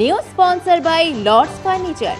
New sponsor by Lords furniture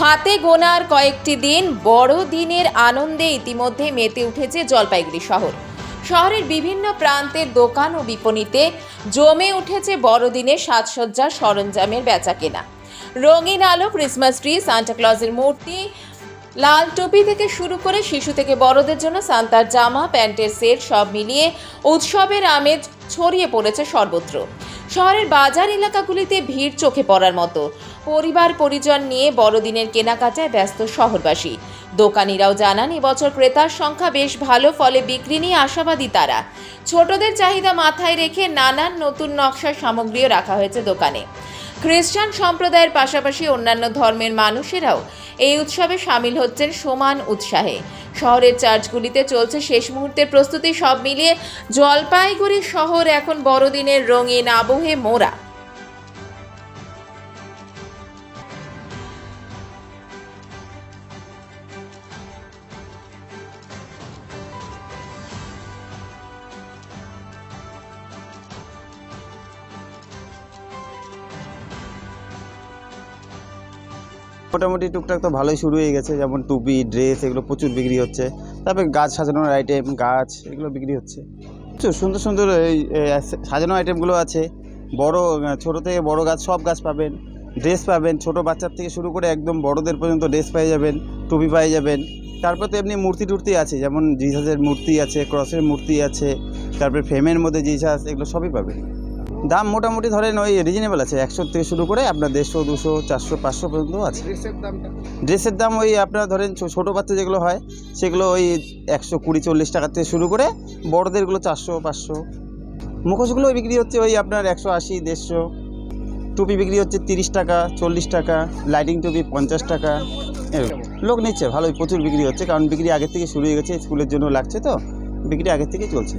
হাতে গোনার কয়েকটি দিন বড় দিনের আনন্দে ইতিমধ্যে মেতে উঠেছে জলপাইগুড়ি শহর। শহরের বিভিন্ন প্রান্তের দোকান ও বিপণীতে জমে উঠেছে বড়দিনের সাজসজ্জার সরঞ্জামের বেচাকেনা। রঙিন আলো ক্রিসমাস ট্রি সান্টাক্লজের মূর্তি, লাল টুপি থেকে শুরু করে শিশু থেকে বড়দের জন্য সান্তার জামা, প্যান্টের সেট সব মিলিয়ে উৎসবের আমেজ ছড়িয়ে পড়েছে সর্বত্র। শহরের বাজার এলাকাগুলিতে ভিড় চোখে পড়ার মতো। পরিবার, পরিজন নিয়ে বড়দিনের কেনাকাটায় ব্যস্ত শহরবাসী। দোকানিরাও জানান, এবছর ক্রেতার সংখ্যা বেশ ভালো, ফলে বিক্রি নিয়ে আশাবাদী তারা। ছোটদের চাহিদা মাথায় রেখে নানান নতুন নকশার সামগ্রীও রাখা হয়েছে দোকানে। খ্রিস্টান সম্প্রদায়ের পাশাপাশি অন্যান্য ধর্মের মানুষেরাও এই উৎসবে সামিল হচ্ছেন সমান উৎসাহে। শহরের চার্চগুলিতে চলছে শেষ মুহূর্তের প্রস্তুতি সব মিলিয়ে জলপাইগুড়ি শহর এখন বড়দিনের রঙিন আবহে মোড়া। মোটামুটি টুকটাক তো ভালোই শুরু হয়ে গেছে, যেমন টুপি ড্রেস এগুলো প্রচুর বিক্রি হচ্ছে। তারপরে গাছ সাজানোর আইটেম গাছ এগুলো বিক্রি হচ্ছে। প্রচুর সুন্দর সুন্দর এই সাজানো আইটেমগুলো আছে। বড়, ছোট থেকে বড় গাছ সব গাছ পাবেন। ড্রেস পাবেন, ছোট বাচ্চার থেকে শুরু করে একদম বড়দের পর্যন্ত ড্রেস পেয়ে যাবেন, টুপি পেয়ে যাবেন। তারপর তো এমনি মূর্তি টুর্তি আছে, যেমন জিসাসের মূর্তি আছে ক্রসের মূর্তি আছে, তারপরে ফ্রেমের মধ্যে জিসাস এগুলো সবই পাবেন। দাম মোটামুটি ধরেন ওই রিজনেবল আছে একশো থেকে শুরু করে আপনার দেড়শো দুশো চারশো পাঁচশো পর্যন্ত আছে। ড্রেসের দাম ওই আপনার ধরেন ছোটো বাচ্চা যেগুলো হয় সেগুলো ওই একশো কুড়ি চল্লিশ টাকা থেকে শুরু করে বড়দেরগুলো চারশো পাঁচশো। মুখোশগুলো বিক্রি হচ্ছে ওই আপনার একশো আশি দেড়শো। টুপি বিক্রি হচ্ছে তিরিশ টাকা চল্লিশ টাকা লাইটিং টুপি পঞ্চাশ টাকা এরকম। লোক নিচ্ছে ভালোই প্রচুর বিক্রি হচ্ছে কারণ বিক্রি আগের থেকে শুরু হয়ে গেছে স্কুলের জন্য লাগছে তো বিক্রি আগের থেকেই চলছে।